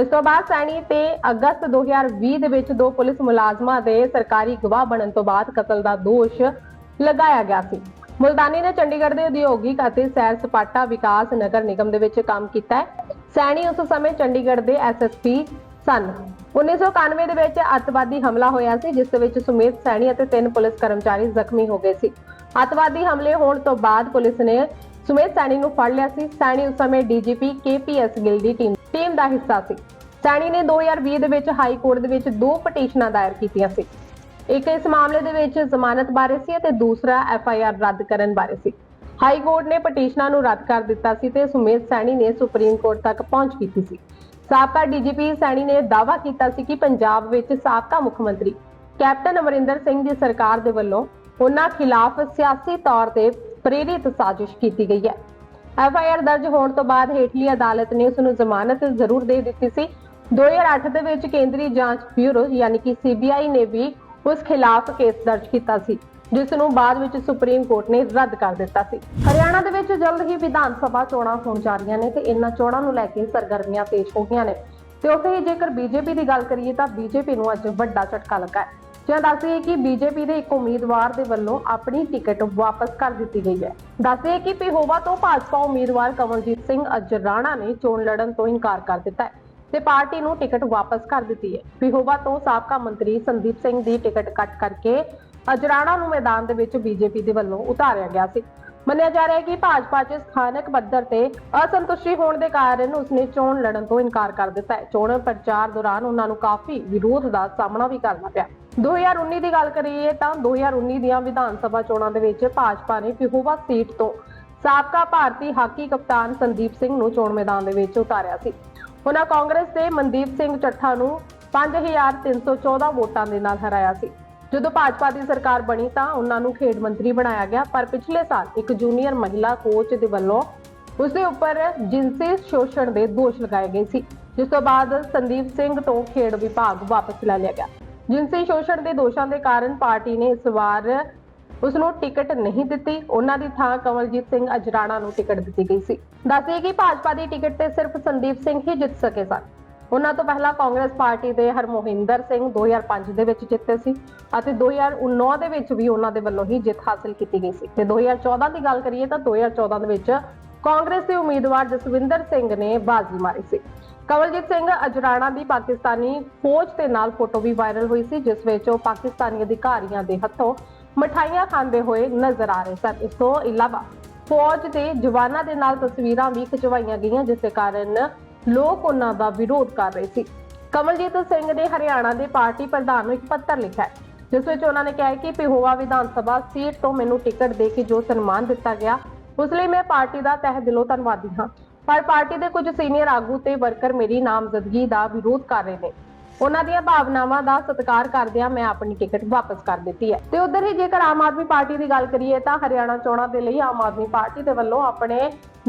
ਇਸ ਤੋਂ ਬਾਅਦ ਸੈਣੀ ਤੇ ਅਗਸਤ 2020 ਦੇ ਵਿੱਚ ਦੋ ਪੁਲਿਸ ਮੁਲਾਜ਼ਮਾਂ ਦੇ ਸਰਕਾਰੀ ਗਵਾਹ ਬਣਨ ਤੋਂ ਬਾਅਦ ਕਤਲ ਦਾ ਦੋਸ਼ ਲਗਾਇਆ ਗਿਆ ਸੀ। ਮੁਲਤਾਨੀ ਨੇ ਚੰਡੀਗੜ੍ਹ ਦੇ ਉਦਯੋਗਿਕ ਅਤੇ ਸੈਰ ਸਪਾਟਾ ਵਿਕਾਸ ਨਗਰ ਨਿਗਮ ਦੇ ਵਿੱਚ ਕੰਮ ਕੀਤਾ ਹੈ। ਸੈਣੀ ਉਸ ਸਮੇਂ ਚੰਡੀਗੜ੍ਹ ਦੇ ਐਸਐਸਪੀ ਸਨ। 1991 ਦੇ ਵਿੱਚ ਅੱਤਵਾਦੀ ਹਮਲਾ ਹੋਇਆ ਸੀ, ਜਿਸ ਦੇ ਵਿੱਚ ਸੁਮੇਧ ਸੈਣੀ ਅਤੇ ਤਿੰਨ ਪੁਲਿਸ ਕਰਮਚਾਰੀ ਜ਼ਖਮੀ ਹੋ ਗਏ ਸੀ। ਅੱਤਵਾਦੀ ਹਮਲੇ ਹੋਣ ਤੋਂ ਬਾਅਦ ਪੁਲਿਸ ਨੇ ਸੁਮੇਧ ਸੈਣੀ ਨੂੰ ਫੜ ਲਿਆ ਸੀ। ਸੈਣੀ ਉਸ ਸਮੇਂ ਡੀਜੀਪੀ ਕੇਪੀਐਸ ਗਿੱਲ ਦੀ ਟੀਮ ਟੀਮ ਦਾ ਹਿੱਸਾ ਸੀ। ਸੈਣੀ ਨੇ 2020 ਦੇ ਵਿੱਚ ਹਾਈ ਕੋਰਟ ਦੇ ਵਿੱਚ ਦੋ ਪਟੀਸ਼ਨਾਂ ਦਾਇਰ ਕੀਤੀਆਂ ਸੀ। ਇੱਕ ਇਸ ਮਾਮਲੇ ਦੇ ਵਿੱਚ ਜ਼ਮਾਨਤ ਬਾਰੇ ਸੀ ਅਤੇ ਦੂਸਰਾ ਐਫ ਆਈ ਆਰ ਰੱਦ ਕਰਨ ਬਾਰੇ ਸੀ। ਹਾਈ ਕੋਰਟ ਨੇ ਪਟੀਸ਼ਨਾਂ ਨੂੰ ਰੱਦ ਕਰ ਦਿੱਤਾ ਸੀ ਤੇ ਸੁਮੇਧ ਸੈਣੀ ਨੇ ਸੁਪਰੀਮ ਕੋਰਟ ਤੱਕ ਪਹੁੰਚ ਕੀਤੀ ਸੀ। ਸਾਬਕਾ ਡੀਜੀਪੀ ਸੈਣੀ ਨੇ ਦਾਅਵਾ ਕੀਤਾ ਸੀ ਕਿ ਪੰਜਾਬ ਵਿੱਚ ਸਾਬਕਾ ਮੁੱਖ ਮੰਤਰੀ ਕੈਪਟਨ ਅਮਰਿੰਦਰ ਸਿੰਘ ਦੀ ਸਰਕਾਰ ਦੇ ਵੱਲੋਂ ਉਹਨਾਂ ਖਿਲਾਫ ਸਿਆਸੀ ਤੌਰ ਤੇ ਪ੍ਰੇਰਿਤ ਸਾਜ਼ਿਸ਼ ਕੀਤੀ ਗਈ ਹੈ। ਐਫ ਆਈ ਆਰ ਦਰਜ ਹੋਣ ਤੋਂ ਬਾਅਦ ਹੇਠਲੀ ਅਦਾਲਤ ਨੇ ਉਸ ਨੂੰ ਜ਼ਮਾਨਤ ਜ਼ਰੂਰ ਦੇ ਦਿੱਤੀ ਸੀ। 2008 ਦੇ ਵਿੱਚ ਕੇਂਦਰੀ ਜਾਂਚ ਬਿਊਰੋ ਯਾਨੀ ਕਿ ਸੀਬੀਆਈ ਨੇ ਵੀ ਉਸ ਖਿਲਾਫ ਕੇਸ ਦਰਜ ਕੀਤਾ ਸੀ। ਜਿਸ ਨੂੰ ਬਾਅਦ ਵਿੱਚ ਸੁਪਰੀਮ ਕੋਰਟ ਨੇ ਰੱਦ ਕਰ ਦਿੱਤਾ ਸੀ। ਹਰਿਆਣਾ ਦੇ ਵਿੱਚ ਜਲਦ ਹੀ ਵਿਧਾਨ ਸਭਾ ਚੋਣਾਂ ਹੋਣ ਜਾ ਰਹੀਆਂ ਨੇ ਤੇ ਇਹਨਾਂ ਚੋਣਾਂ ਨੂੰ ਲੈ ਕੇ ਸਰਗਰਮੀਆਂ ਤੇਜ਼ ਹੋ ਗਈਆਂ ਨੇ। ਤੇ ਉੱਥੇ ਹੀ ਜੇਕਰ ਬੀਜੇਪੀ ਦੀ ਗੱਲ ਕਰੀਏ ਤਾਂ ਬੀਜੇਪੀ ਨੂੰ ਅੱਜ ਵੱਡਾ ਝਟਕਾ ਲੱਗਾ ਹੈ। ਜਿਵੇਂ ਦੱਸਦੇ ਕਿ ਬੀਜੇਪੀ ਦੇ ਇੱਕ ਉਮੀਦਵਾਰ ਦੇ ਵੱਲੋਂ ਆਪਣੀ ਟਿਕਟ ਵਾਪਸ ਕਰ ਦਿੱਤੀ ਗਈ ਹੈ। ਦੱਸਦੇ ਕਿ ਪਿਹੋਵਾ ਤੋਂ ਭਾਜਪਾ ਉਮੀਦਵਾਰ ਕਮਲਜੀਤ ਸਿੰਘ ਅੱਜ ਰਾਣਾ ਨੇ ਚੋਣ ਲੜਨ ਤੋਂ ਇਨਕਾਰ ਕਰ ਦਿੱਤਾ ਹੈ ਤੇ ਪਾਰਟੀ ਨੂੰ ਟਿਕਟ ਵਾਪਸ ਕਰ ਦਿੱਤੀ ਹੈ। ਪਿਹੋਵਾ ਤੋਂ ਸਾਬਕਾ ਮੰਤਰੀ ਸੰਦੀਪ ਸਿੰਘ ਦੀ ਟਿਕਟ ਕੱਟ ਕਰਕੇ ਅਜਰਾਣਾ ਨੂੰ ਮੈਦਾਨ ਦੇ ਵਿੱਚ ਬੀਜੇਪੀ ਦੇ ਵੱਲੋਂ ਉਤਾਰਿਆ ਗਿਆ ਸੀ। ਮੰਨਿਆ ਜਾ ਰਿਹਾ ਹੈ ਕਿ ਭਾਜਪਾ 'ਚ ਸਥਾਨਕ ਪੱਧਰ ਤੇ ਅਸੰਤੁਸ਼ਟੀ ਹੋਣ ਦੇ ਕਾਰਨ ਉਸਨੇ ਚੋਣ ਲੜਨ ਤੋਂ ਇਨਕਾਰ ਕਰ ਦਿੱਤਾ ਹੈ। ਚੋਣ ਪ੍ਰਚਾਰ ਦੌਰਾਨ ਉਹਨਾਂ ਨੂੰ ਕਾਫੀ ਵਿਰੋਧ ਦਾ ਸਾਹਮਣਾ ਵੀ ਕਰਨਾ ਪਿਆ। 2019 ਦੀ ਗੱਲ ਕਰੀਏ ਤਾਂ 2019 ਦੀਆਂ ਵਿਧਾਨ ਸਭਾ ਚੋਣਾਂ ਦੇ ਵਿੱਚ ਭਾਜਪਾ ਨੇ ਪਿਹੋਵਾ ਸੀਟ ਤੋਂ ਸਾਬਕਾ ਭਾਰਤੀ ਹਾਕੀ ਕਪਤਾਨ ਸੰਦੀਪ ਸਿੰਘ ਨੂੰ ਚੋਣ ਮੈਦਾਨ ਦੇ ਵਿੱਚ ਉਤਾਰਿਆ ਸੀ। ਉਹਨਾਂ ਕਾਂਗਰਸ ਦੇ ਮਨਦੀਪ ਸਿੰਘ ਚੱਠਾ ਨੂੰ 5314 ਵੋਟਾਂ ਦੇ ਨਾਲ ਹਰਾਇਆ ਸੀ। ਜਦੋਂ ਭਾਜਪਾ ਦੀ ਸਰਕਾਰ ਬਣੀ ਤਾਂ ਉਹਨਾਂ ਨੂੰ ਖੇਡ ਮੰਤਰੀ ਬਣਾਇਆ ਗਿਆ, ਪਰ ਪਿਛਲੇ ਸਾਲ ਇੱਕ ਜੂਨੀਅਰ ਮਹਿਲਾ ਕੋਚ ਦੇ ਵੱਲੋਂ ਉਸ ਦੇ ਉੱਪਰ ਜਿਨਸੀ ਸ਼ੋਸ਼ਣ ਦੇ ਦੋਸ਼ ਲਗਾਏ ਗਏ ਸੀ, ਜਿਸ ਤੋਂ ਬਾਅਦ ਸੰਦੀਪ ਸਿੰਘ ਤੋਂ ਖੇਡ ਵਿਭਾਗ ਵਾਪਸ ਲੈ ਲਿਆ ਗਿਆ। ਜਿਨਸੀ ਸ਼ੋਸ਼ਣ ਦੇ ਦੋਸ਼ਾਂ ਦੇ ਕਾਰਨ ਪਾਰਟੀ ਨੇ ਇਸ ਵਾਰ ਉਸ ਨੂੰ ਟਿਕਟ ਨਹੀਂ ਦਿੱਤੀ। ਉਹਨਾਂ ਦੀ ਥਾਂ ਕਮਲਜੀਤ ਸਿੰਘ ਅਜਰਾਣਾ ਨੂੰ ਟਿਕਟ ਦਿੱਤੀ ਗਈ ਸੀ। ਦੱਸਦੇ ਕਿ ਭਾਜਪਾ ਦੀ ਟਿਕਟ ਤੇ ਸਿਰਫ ਸੰਦੀਪ ਸਿੰਘ ਹੀ ਜਿੱਤ ਸਕੇ ਸਨ। ਉਹਨਾਂ ਤੋਂ ਪਹਿਲਾਂ ਕਾਂਗਰਸ ਪਾਰਟੀ ਦੇ ਹਰਮੋਹਿੰਦਰ ਸਿੰਘ 2005 ਦੇ ਵਿੱਚ ਜਿੱਤੇ ਸੀ ਅਤੇ 2019 ਦੇ ਵਿੱਚ ਵੀ ਉਹਨਾਂ ਦੇ ਵੱਲੋਂ ਹੀ ਜਿੱਤ ਹਾਸਲ ਕੀਤੀ ਗਈ ਸੀ। ਤੇ 2014 ਦੀ ਗੱਲ ਕਰੀਏ ਤਾਂ 2014 ਦੇ ਵਿੱਚ ਕਾਂਗਰਸ ਦੇ ਉਮੀਦਵਾਰ ਜਸਵਿੰਦਰ ਸਿੰਘ ਨੇ ਬਾਜ਼ੀ ਮਾਰੀ ਸੀ। ਕਵਲਜੀਤ ਸਿੰਘ ਅਜਰਾਣਾ ਦੀ ਪਾਕਿਸਤਾਨੀ ਫੌਜ ਦੇ ਨਾਲ ਫੋਟੋ ਵੀ ਵਾਇਰਲ ਹੋਈ ਸੀ, ਜਿਸ ਵਿੱਚ ਉਹ ਪਾਕਿਸਤਾਨੀ ਅਧਿਕਾਰੀਆਂ ਦੇ ਹੱਥੋਂ ਮਠਾਈਆਂ ਖਾਂਦੇ ਹੋਏ ਨਜ਼ਰ ਆ ਰਹੇ ਸਨ। ਇਸ ਤੋਂ ਇਲਾਵਾ ਫੌਜ ਦੇ ਜਵਾਨਾਂ ਦੇ ਨਾਲ ਤਸਵੀਰਾਂ ਵੀ ਖਿਚਵਾਈਆਂ ਗਈਆਂ, ਜਿਸ ਦੇ ਕਾਰਨ ਲੋਕ ਉਹਨਾਂ ਦਾ ਵਿਰੋਧ ਕਰ ਰਹੇ ਸੀ। ਕਮਲਜੀਤ ਸਿੰਘ ਨੇ ਹਰਿਆਣਾ ਦੇ ਪਾਰਟੀ ਪ੍ਰਧਾਨ ਨੂੰ ਇੱਕ ਪੱਤਰ ਲਿਖਿਆ ਹੈ, ਜਿਸ ਵਿੱਚ ਉਹਨਾਂ ਨੇ ਕਿਹਾ ਹੈ ਕਿ ਪਿਹੋਵਾ ਵਿਧਾਨ ਸਭਾ ਸੀਟ ਤੋਂ ਮੈਨੂੰ ਟਿਕਟ ਦੇ ਕੇ ਜੋ ਸਨਮਾਨ ਦਿੱਤਾ ਗਿਆ, ਉਸ ਲਈ ਮੈਂ ਪਾਰਟੀ ਦਾ ਤਹਿ ਦਿਲੋਂ ਧੰਨਵਾਦੀ ਹਾਂ। ਪਰ ਪਾਰਟੀ ਦੇ ਕੁਝ ਸੀਨੀਅਰ ਆਗੂ ਤੇ ਵਰਕਰ ਮੇਰੀ ਨਾਮਜ਼ਦਗੀ ਦਾ ਵਿਰੋਧ ਕਰ ਰਹੇ ਨੇ। ਉਹਨਾਂ ਦੀਆਂ ਭਾਵਨਾਵਾਂ ਦਾ ਸਤਿਕਾਰ ਕਰਦਿਆਂ ਮੈਂ ਆਪਣੀ ਟਿਕਟ ਵਾਪਸ ਕਰ ਦਿੱਤੀ ਹੈ। ਤੇ ਉਧਰ ਹੀ ਜੇਕਰ ਆਮ ਆਦਮੀ ਪਾਰਟੀ ਦੀ ਗੱਲ ਕਰੀਏ ਤਾਂ ਹਰਿਆਣਾ ਚੋਣਾਂ ਦੇ ਲਈ ਆਮ ਆਦਮੀ ਪਾਰਟੀ ਦੇ ਵੱਲੋਂ ਆਪਣੇ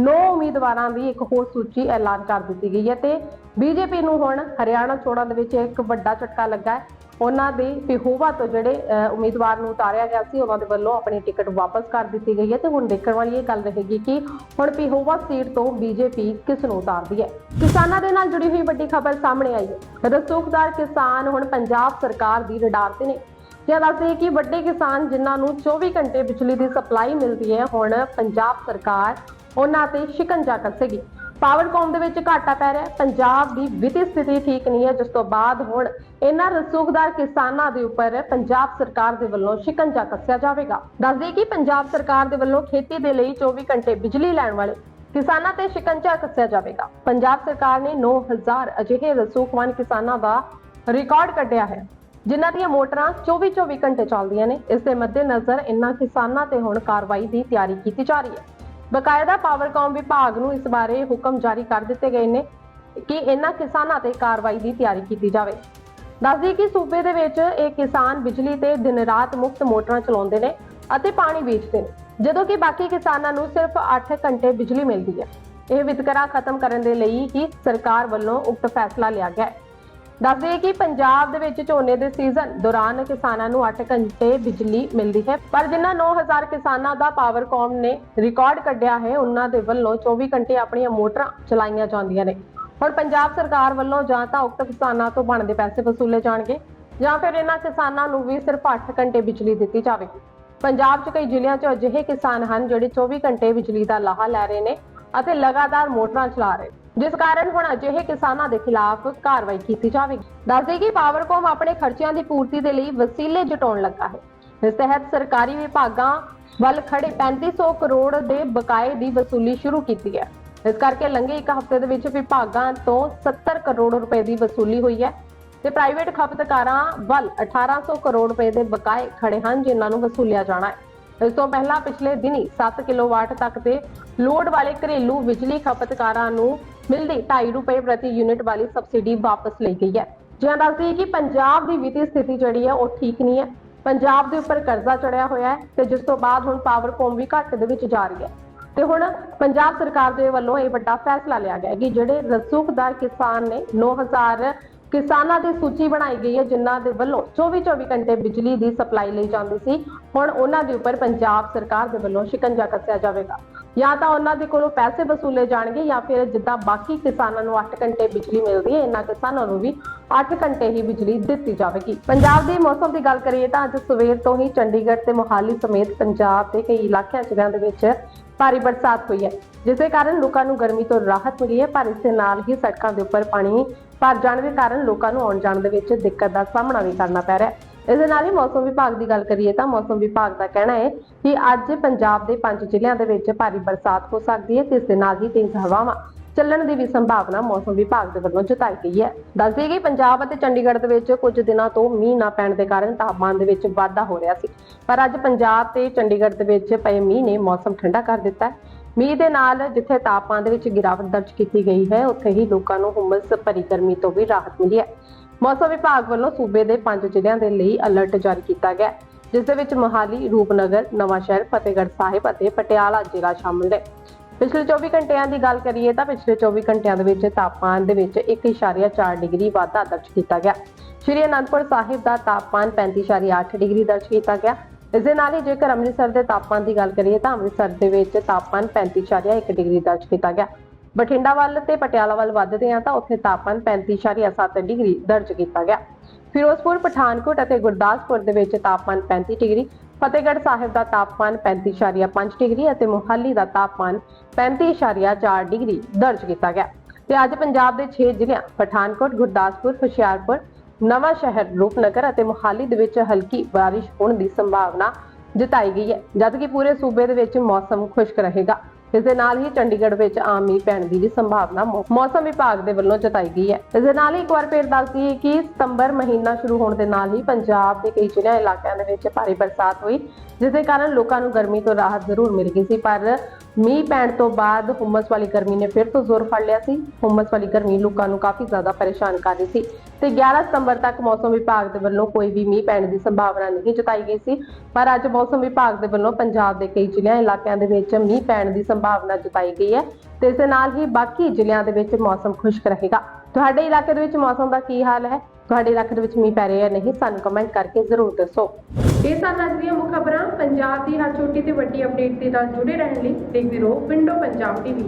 9 ਉਮੀਦਵਾਰਾਂ ਦੀ ਇੱਕ ਹੋਰ ਸੂਚੀ ਐਲਾਨ ਕਰ ਦਿੱਤੀ ਗਈ ਹੈ ਤੇ ਬੀਜੇਪੀ ਨੂੰ ਹੁਣ ਹਰਿਆਣਾ ਚੋਣਾਂ ਦੇ ਵਿੱਚ ਇੱਕ ਵੱਡਾ ਝਟਕਾ ਲੱਗਾ ਹੈ। ਉਹਨਾਂ ਦੇ ਪਿਹੋਵਾ ਤੋਂ ਜਿਹੜੇ ਉਮੀਦਵਾਰ ਨੂੰ ਉਤਾਰਿਆ ਗਿਆ ਸੀ, ਉਹਨਾਂ ਦੇ ਵੱਲੋਂ ਆਪਣੀ ਟਿਕਟ ਵਾਪਸ ਕਰ ਦਿੱਤੀ ਗਈ ਹੈ ਤੇ ਹੁਣ ਦੇਖਣ ਵਾਲੀ ਇਹ ਗੱਲ ਰਹੇਗੀ ਕਿ ਹੁਣ ਪਿਹੋਵਾ ਸੀਟ ਤੋਂ ਬੀਜੇਪੀ ਕਿਸ ਨੂੰ ਉਤਾਰਦੀ ਹੈ। ਕਿਸਾਨਾਂ ਦੇ ਨਾਲ ਜੁੜੀ ਹੋਈ ਵੱਡੀ ਖਬਰ ਸਾਹਮਣੇ ਆਈ ਹੈ। ਰਸੂਖਦਾਰ ਕਿਸਾਨ ਹੁਣ ਪੰਜਾਬ ਸਰਕਾਰ ਦੀ ਰਡਾਰ ਤੇ ਨੇ। ਜੇ ਦੱਸਦੇ ਕਿ ਵੱਡੇ ਕਿਸਾਨ ਜਿਨ੍ਹਾਂ ਨੂੰ 24 ਘੰਟੇ ਬਿਜਲੀ ਦੀ ਸਪਲਾਈ ਮਿਲਦੀ ਹੈ, ਹੁਣ ਪੰਜਾਬ ਸਰਕਾਰ ਉਹਨਾਂ ਤੇ ਸ਼ਿਕੰਜਾ ਕੱਸੇਗੀ। ਪਾਵਰਕੌਮ ਦੇ ਵਿੱਚ ਘਾਟਾ ਪੈ ਰਿਹਾ ਪੰਜਾਬ ਦੀ ਵਿੱਤੀ ਸਥਿਤੀ ਠੀਕ ਨਹੀਂ ਹੈ। ਜਿਸ ਤੋਂ ਬਾਅਦ ਹੁਣ ਇਹਨਾਂ ਰਸੂਖਦਾਰ ਕਿਸਾਨਾਂ ਦੇ ਉੱਪਰ ਪੰਜਾਬ ਸਰਕਾਰ ਦੇ ਵੱਲੋਂ ਸ਼ਿਕੰਜਾ ਕੱਸਿਆ ਜਾਵੇਗਾ। ਦੱਸਦੇ ਕਿ ਪੰਜਾਬ ਸਰਕਾਰ ਦੇ ਵੱਲੋਂ ਖੇਤੀ ਦੇ ਲਈ 24 ਘੰਟੇ ਬਿਜਲੀ ਲੈਣ ਵਾਲੇ ਕਿਸਾਨਾਂ ਤੇ ਸ਼ਿਕੰਜਾ ਕੱਸਿਆ ਜਾਵੇਗਾ। ਪੰਜਾਬ ਸਰਕਾਰ ਨੇ 9000 ਅਜਿਹੇ ਰਸੂਖਵਾਨ ਕਿਸਾਨਾਂ ਦਾ ਰਿਕਾਰਡ ਕੱਢਿਆ ਹੈ, ਜਿਨ੍ਹਾਂ ਦੀਆਂ ਮੋਟਰਾਂ 24-24 ਘੰਟੇ ਚੱਲਦੀਆਂ ਨੇ। ਇਸ ਦੇ ਮੱਦੇਨਜ਼ਰ ਇਨ੍ਹਾਂ ਕਿਸਾਨਾਂ ਤੇ ਹੁਣ ਕਾਰਵਾਈ ਦੀ ਤਿਆਰੀ ਕੀਤੀ ਜਾ ਰਹੀ ਹੈ। ਬਕਾਇਦਾ ਪਾਵਰਕਾਮ ਵਿਭਾਗ ਨੂੰ ਇਸ ਬਾਰੇ ਹੁਕਮ ਜਾਰੀ ਕਰ ਦਿੱਤੇ ਗਏ ਨੇ ਕਿ ਇਹਨਾਂ ਕਿਸਾਨਾਂ ਤੇ ਕਾਰਵਾਈ ਦੀ ਤਿਆਰੀ ਕੀਤੀ ਜਾਵੇ। ਦੱਸਦੀ ਕਿ ਸੂਬੇ ਦੇ ਵਿੱਚ ਇਹ ਕਿਸਾਨ ਬਿਜਲੀ ਤੇ ਦਿਨ ਰਾਤ ਮੁਫਤ ਮੋਟਰਾਂ ਚਲਾਉਂਦੇ ਨੇ ਅਤੇ ਪਾਣੀ ਵੇਚਦੇ ਨੇ, ਜਦੋਂ ਕਿ ਬਾਕੀ ਕਿਸਾਨਾਂ ਨੂੰ ਸਿਰਫ 8 ਘੰਟੇ ਬਿਜਲੀ ਮਿਲਦੀ ਹੈ। ਇਹ ਵਿਤਕਰਾ ਖਤਮ ਕਰਨ ਦੇ ਲਈ ਕਿ ਸਰਕਾਰ ਵੱਲੋਂ ਉਕਤ ਫੈਸਲਾ ਲਿਆ ਗਿਆ ਹੈ। ਦੱਸਦੇ ਕਿ ਪੰਜਾਬ ਦੇ ਵਿੱਚ ਝੋਨੇ ਦੇ ਸੀਜ਼ਨ ਦੌਰਾਨ ਕਿਸਾਨਾਂ ਨੂੰ 8 ਘੰਟੇ ਬਿਜਲੀ ਮਿਲਦੀ ਹੈ। ਪਰ ਜਿਨ੍ਹਾਂ 9000 ਕਿਸਾਨਾਂ ਦਾ ਪਾਵਰਕਾਮ ਨੇ ਰਿਕਾਰਡ ਕੱਢਿਆ ਹੈ, ਉਹਨਾਂ ਦੇ ਵੱਲੋਂ 24 ਘੰਟੇ ਆਪਣੀਆਂ ਮੋਟਰਾਂ ਚਲਾਈਆਂ ਜਾਂਦੀਆਂ ਨੇ। ਹੁਣ ਪੰਜਾਬ ਸਰਕਾਰ ਵੱਲੋਂ ਜਾਂ ਤਾਂ ਉਕਤ ਕਿਸਾਨਾਂ ਤੋਂ ਬਣਦੇ ਪੈਸੇ ਵਸੂਲੇ ਜਾਣਗੇ, ਜਾਂ ਫਿਰ ਇਹਨਾਂ ਕਿਸਾਨਾਂ ਨੂੰ ਵੀ ਸਿਰਫ 8 ਘੰਟੇ ਬਿਜਲੀ ਦਿੱਤੀ ਜਾਵੇਗੀ ਪੰਜਾਬ 'ਚ ਕਈ ਜ਼ਿਲ੍ਹਿਆਂ 'ਚ ਅਜਿਹੇ ਕਿਸਾਨ ਹਨ ਜਿਹੜੇ 24 ਘੰਟੇ ਬਿਜਲੀ ਦਾ ਲਾਹਾ ਲੈ ਰਹੇ ਨੇ ਅਤੇ ਲਗਾਤਾਰ ਮੋਟਰਾਂ ਚਲਾ ਰਹੇ ਜਿਸ ਕਾਰਨ ਹੁਣ ਅਜਿਹੇ ਕਿਸਾਨਾਂ ਦੇ ਖਿਲਾਫ ਕਾਰਵਾਈ ਕੀਤੀ ਜਾਵੇਗੀ। ਦੱਸਦੇ ਕਿ ਪਾਵਰਕੌਮ ਆਪਣੇ ਖਰਚਿਆਂ ਦੀ ਪੂਰਤੀ ਦੇ ਲਈ ਵਸੀਲੇ ਜਟਾਉਣ ਲੱਗਾ ਹੈ। ਇਸ ਤਹਿਤ ਸਰਕਾਰੀ ਵਿਭਾਗਾਂ ਵੱਲ ਖੜੇ 3500 ਕਰੋੜ ਦੇ ਬਕਾਏ ਦੀ ਵਸੂਲੀ ਸ਼ੁਰੂ ਕੀਤੀ ਹੈ। ਇਸ ਕਰਕੇ ਲੰਘੇ ਇੱਕ ਹਫ਼ਤੇ ਦੇ ਵਿੱਚ ਵਿਭਾਗਾਂ ਤੋਂ 70 ਕਰੋੜ ਰੁਪਏ ਦੀ ਵਸੂਲੀ ਹੋਈ ਹੈ ਤੇ ਪ੍ਰਾਈਵੇਟ ਖਪਤਕਾਰਾਂ ਵੱਲ 1800 ਕਰੋੜ ਰੁਪਏ ਦੇ ਬਕਾਏ ਖੜੇ ਹਨ, ਜਿਨ੍ਹਾਂ ਨੂੰ ਵਸੂਲਿਆ ਜਾਣਾ ਹੈ। ਇਸ ਤੋਂ ਪਹਿਲਾਂ ਪਿਛਲੇ ਦਿਨੀ 7 ਕਿਲੋਵਾਟ ਤੱਕ ਦੇ ਲੋਡ ਵਾਲੇ ਘਰੇਲੂ ਬਿਜਲੀ ਖਪਤਕਾਰਾਂ ਨੂੰ ਮਿਲਦੀ 2.5 ਰੁਪਏ ਪ੍ਰਤੀ ਯੂਨਿਟ ਵਾਲੀ ਸਬਸਿਡੀ ਵਾਪਸ ਲਈ ਗਈ ਹੈ। ਜਿਵੇਂ ਦੱਸਦੀ ਕਿ ਪੰਜਾਬ ਦੀ ਵਿੱਤੀ ਸਥਿਤੀ ਜਿਹੜੀ ਹੈ, ਉਹ ਠੀਕ ਨਹੀਂ ਹੈ। ਪੰਜਾਬ ਦੇ ਉੱਪਰ ਕਰਜ਼ਾ ਚੜਿਆ ਹੋਇਆ ਹੈ ਤੇ ਜਿਸ ਤੋਂ ਬਾਅਦ ਹੁਣ ਪਾਵਰਕੌਮ ਵੀ ਘਾਟੇ ਦੇ ਵਿੱਚ ਜਾ ਰਹੀ ਹੈ। ਤੇ ਹੁਣ ਪੰਜਾਬ ਸਰਕਾਰ ਦੇ ਵੱਲੋਂ ਇਹ ਵੱਡਾ ਫੈਸਲਾ ਲਿਆ ਗਿਆ ਕਿ ਜਿਹੜੇ ਰਸੂਖਦਾਰ ਕਿਸਾਨ ਨੇ 9000 ਕਿਸਾਨਾਂ ਦੀ ਸੂਚੀ ਬਣਾਈ ਗਈ ਹੈ, ਜਿਨ੍ਹਾਂ ਦੇ ਵੱਲੋਂ 24-24 ਘੰਟੇ ਬਿਜਲੀ ਦੀ ਸਪਲਾਈ ਲਈ ਜਾਂਦੀ ਸੀ, ਹੁਣ ਉਹਨਾਂ ਦੇ ਉੱਪਰ ਪੰਜਾਬ ਸਰਕਾਰ ਦੇ ਵੱਲੋਂ ਸ਼ਿਕੰਜਾ ਕੱਸਿਆ ਜਾਵੇਗਾ। ਜਾਂ ਤਾਂ ਉਹਨਾਂ ਦੇ ਕੋਲੋਂ ਪੈਸੇ ਵਸੂਲੇ ਜਾਣਗੇ ਜਾਂ ਫਿਰ ਜਿੱਦਾਂ ਬਾਕੀ ਕਿਸਾਨਾਂ ਨੂੰ 8 ਘੰਟੇ ਬਿਜਲੀ ਮਿਲਦੀ ਹੈ, ਇਹਨਾਂ ਕਿਸਾਨਾਂ ਨੂੰ ਵੀ 8 ਘੰਟੇ ਹੀ ਬਿਜਲੀ ਦਿੱਤੀ ਜਾਵੇਗੀ। ਪੰਜਾਬ ਦੇ ਮੌਸਮ ਦੀ ਗੱਲ ਕਰੀਏ ਤਾਂ ਅੱਜ ਸਵੇਰ ਤੋਂ ਹੀ ਚੰਡੀਗੜ੍ਹ ਤੇ ਮੋਹਾਲੀ ਸਮੇਤ ਪੰਜਾਬ ਦੇ ਕਈ ਇਲਾਕਿਆਂ ਜ਼ਿਲ੍ਹਿਆਂ ਦੇ ਵਿੱਚ ਭਾਰੀ ਬਰਸਾਤ ਹੋਈ ਹੈ, ਜਿਸ ਦੇ ਕਾਰਨ ਲੋਕਾਂ ਨੂੰ ਗਰਮੀ ਤੋਂ ਰਾਹਤ ਮਿਲੀ ਹੈ, ਪਰ ਇਸ ਦੇ ਨਾਲ ਹੀ ਸੜਕਾਂ ਦੇ ਉੱਪਰ ਪਾਣੀ ਭਰ ਜਾਣ ਦੇ ਕਾਰਨ ਲੋਕਾਂ ਨੂੰ ਆਉਣ ਜਾਣ ਦੇ ਵਿੱਚ ਦਿੱਕਤ ਦਾ ਸਾਹਮਣਾ ਵੀ ਕਰਨਾ ਪੈ ਰਿਹਾ ਹੈ। ਇਸ ਦੇ ਨਾਲ ਹੀ ਮੌਸਮ ਵਿਭਾਗ ਦੀ ਗੱਲ ਕਰੀਏ ਤਾਂ ਮੌਸਮ ਵਿਭਾਗ ਦਾ ਕਹਿਣਾ ਹੈ ਕਿ ਅੱਜ ਪੰਜਾਬ ਦੇ ਪੰਜ ਜ਼ਿਲ੍ਹਿਆਂ ਦੇ ਵਿੱਚ ਭਾਰੀ ਬਰਸਾਤ ਹੋ ਸਕਦੀ ਹੈ ਤੇ ਇਸ ਦੇ ਨਾਲ ਹੀ ਤੇਜ਼ ਹਵਾਵਾਂ ਚੱਲਣ ਦੀ ਵੀ ਸੰਭਾਵਨਾ ਮੌਸਮ ਵਿਭਾਗ ਦੇ ਵੱਲੋਂ ਜਤਾਈ ਗਈ ਹੈ। ਦੱਸਦੀ ਕਿ ਪੰਜਾਬ ਅਤੇ ਚੰਡੀਗੜ੍ਹ ਦੇ ਵਿੱਚ ਕੁਝ ਦਿਨਾਂ ਤੋਂ ਮੀਂਹ ਨਾ ਪੈਣ ਦੇ ਕਾਰਨ ਤਾਪਮਾਨ ਦੇ ਵਿੱਚ ਵਾਧਾ ਹੋ ਰਿਹਾ ਸੀ। ਪਰ ਅੱਜ ਪੰਜਾਬ ਤੇ ਚੰਡੀਗੜ੍ਹ ਦੇ ਵਿੱਚ ਪਏ ਮੀਂਹ ਨੇ ਮੌਸਮ ਠੰਡਾ ਕਰ ਦਿੱਤਾ ਹੈ। ਮੀਂਹ ਦੇ ਨਾਲ ਜਿੱਥੇ ਤਾਪਮਾਨ ਦੇ ਵਿੱਚ ਗਿਰਾਵਟ ਦਰਜ ਕੀਤੀ ਗਈ ਹੈ, ਉੱਥੇ ਹੀ ਲੋਕਾਂ ਨੂੰ ਹੁਮਸ ਭਰੀ ਗਰਮੀ ਤੋਂ ਵੀ ਰਾਹਤ ਮਿਲੀ ਹੈ। ਮੌਸਮ ਵਿਭਾਗ ਵੱਲੋਂ ਸੂਬੇ ਦੇ ਪੰਜ ਜ਼ਿਲ੍ਹਿਆਂ ਦੇ ਲਈ ਅਲਰਟ ਜਾਰੀ ਕੀਤਾ ਗਿਆ ਹੈ, ਜਿਸ ਦੇ ਵਿੱਚ ਮੋਹਾਲੀ ਰੂਪਨਗਰ ਨਵਾਂਸ਼ਹਿਰ ਫਤਿਹਗੜ੍ਹ ਸਾਹਿਬ ਅਤੇ ਪਟਿਆਲਾ ਜ਼ਿਲ੍ਹਾ ਸ਼ਾਮਲ ਨੇ। ਪਿਛਲੇ 24 ਘੰਟਿਆਂ ਦੀ ਗੱਲ ਕਰੀਏ ਤਾਂ ਪਿਛਲੇ 24 ਘੰਟਿਆਂ ਦੇ ਵਿੱਚ ਤਾਪਮਾਨ ਦੇ ਵਿੱਚ 1.4 ਡਿਗਰੀ ਵਾਧਾ ਦਰਜ ਕੀਤਾ ਗਿਆ। ਸ਼੍ਰੀ ਅਨੰਦਪੁਰ ਸਾਹਿਬ ਦਾ ਤਾਪਮਾਨ 35.8 ਡਿਗਰੀ ਦਰਜ ਕੀਤਾ ਗਿਆ। ਇਸ ਦੇ ਨਾਲ ਹੀ ਜੇਕਰ ਅੰਮ੍ਰਿਤਸਰ ਦੇ ਤਾਪਮਾਨ ਦੀ ਗੱਲ ਕਰੀਏ ਤਾਂ ਅੰਮ੍ਰਿਤਸਰ ਦੇ ਵਿੱਚ ਤਾਪਮਾਨ 35.1 ਡਿਗਰੀ ਦਰਜ ਕੀਤਾ ਗਿਆ। ਬਠਿੰਡਾ ਵੱਲ ਤੇ ਪਟਿਆਲਾ ਵੱਲ ਵੱਧਦੇ ਆ ਤਾਂ ਉੱਥੇ ਤਾਪਮਾਨ 35.7 ਡਿਗਰੀ ਦਰਜ ਕੀਤਾ ਗਿਆ। ਫਿਰੋਜ਼ਪੁਰ, ਪਠਾਨਕੋਟ ਅਤੇ ਗੁਰਦਾਸਪੁਰ ਦੇ ਵਿੱਚ ਤਾਪਮਾਨ 35 ਡਿਗਰੀ, ਫਤਿਹਗੜ੍ਹ ਸਾਹਿਬ ਦਾ ਤਾਪਮਾਨ 35.5 ਡਿਗਰੀ ਅਤੇ ਮੋਹਾਲੀ ਦਾ ਤਾਪਮਾਨ 35.4 ਡਿਗਰੀ ਦਰਜ ਕੀਤਾ ਗਿਆ। ਤੇ ਅੱਜ ਪੰਜਾਬ ਦੇ 6 ਜ਼ਿਲ੍ਹਿਆਂ, ਪਠਾਨਕੋਟ, ਗੁਰਦਾਸਪੁਰ, ਹੁਸ਼ਿਆਰਪੁਰ, ਨਵਾਂ ਸ਼ਹਿਰ, ਰੂਪਨਗਰ ਅਤੇ ਮੋਹਾਲੀ ਦੇ ਵਿੱਚ ਹਲਕੀ ਬਾਰਿਸ਼ ਹੋਣ ਦੀ ਸੰਭਾਵਨਾ ਜਤਾਈ ਗਈ ਹੈ। ਜਦਕਿ ਪੂਰੇ ਸੂਬੇ ਦੇ ਵਿੱਚ ਮੌਸਮ ਖੁਸ਼ਕ ਰਹੇਗਾ। ਇਸ ਦੇ ਨਾਲ ਹੀ ਚੰਡੀਗੜ੍ਹ ਵਿੱਚ ਆਮ ਮੀਂਹ ਪੈਣ ਦੀ ਵੀ ਸੰਭਾਵਨਾ ਮੌਸਮ ਵਿਭਾਗ ਦੇ ਵੱਲੋਂ ਜਤਾਈ ਗਈ ਹੈ। ਇਸ ਦੇ ਨਾਲ ਹੀ ਇੱਕ ਵਾਰ ਫਿਰ ਦੱਸ ਦਈਏ ਕਿ ਸਤੰਬਰ ਮਹੀਨਾ ਸ਼ੁਰੂ ਹੋਣ ਦੇ ਨਾਲ ਹੀ ਪੰਜਾਬ ਦੇ ਕਈ ਜ਼ਿਲ੍ਹਿਆਂ, ਇਲਾਕਿਆਂ ਦੇ ਵਿੱਚ ਭਾਰੀ ਬਰਸਾਤ ਹੋਈ ਜਿਸ ਦੇ ਕਾਰਨ ਲੋਕਾਂ ਨੂੰ ਗਰਮੀ ਤੋਂ ਰਾਹਤ ਜ਼ਰੂਰ ਮਿਲ ਗਈ ਸੀ। ਪਰ ਮੀਂਹ ਪੈਣ ਤੋਂ ਬਾਅਦ ਹੁਮਸ ਵਾਲੀ ਗਰਮੀ ਨੇ ਫਿਰ ਤੋਂ ਜ਼ੋਰ ਫੜ ਲਿਆ ਸੀ। ਹੁਮਸ ਵਾਲੀ ਗਰਮੀ ਲੋਕਾਂ ਨੂੰ ਕਾਫੀ ਜ਼ਿਆਦਾ ਪਰੇਸ਼ਾਨ ਕਰ ਰਹੀ ਸੀ ਤੇ 11 ਸਤੰਬਰ ਤੱਕ ਮੌਸਮ ਵਿਭਾਗ ਦੇ ਵੱਲੋਂ ਕੋਈ ਵੀ ਮੀਂਹ ਪੈਣ ਦੀ ਸੰਭਾਵਨਾ ਨਹੀਂ ਜਤਾਈ ਗਈ ਸੀ। ਪਰ ਅੱਜ ਮੌਸਮ ਵਿਭਾਗ ਦੇ ਵੱਲੋਂ ਪੰਜਾਬ ਦੇ ਕਈ ਜ਼ਿਲ੍ਹਿਆਂ, ਇਲਾਕਿਆਂ ਦੇ ਵਿੱਚ ਮੀਂਹ ਪੈਣ ਦੀ ਸੰਭਾਵਨਾ ਜਤਾਈ ਗਈ ਹੈ। ਤੇ ਇਸ ਦੇ ਨਾਲ ਹੀ ਬਾਕੀ ਜ਼ਿਲ੍ਹਿਆਂ ਦੇ ਵਿੱਚ ਮੌਸਮ ਖੁਸ਼ਕ ਰਹੇਗਾ। ਤੁਹਾਡੇ ਇਲਾਕੇ ਦੇ ਵਿੱਚ ਮੌਸਮ ਦਾ ਕੀ ਹਾਲ ਹੈ? ਤੁਹਾਡੇ ਇਲਾਕੇ ਦੇ ਵਿੱਚ ਮੀਂਹ ਪੈ ਰਿਹਾ ਹੈ ਨਹੀਂ, ਸਾਨੂੰ ਕਮੈਂਟ ਕਰਕੇ ਜ਼ਰੂਰ ਦੱਸੋ। ਇਹ ਸਨ ਅੱਜ ਦੀਆਂ ਮੁੱਖ ਖਬਰਾਂ। ਪੰਜਾਬ ਦੀ ਹਰ ਛੋਟੀ ਤੇ ਵੱਡੀ ਅਪਡੇਟ ਦੇ ਨਾਲ ਜੁੜੇ ਰਹਿਣ ਲਈ ਦੇਖਦੇ ਰਹੋ ਵਿੰਡੋ ਪੰਜਾਬ ਟੀਵੀ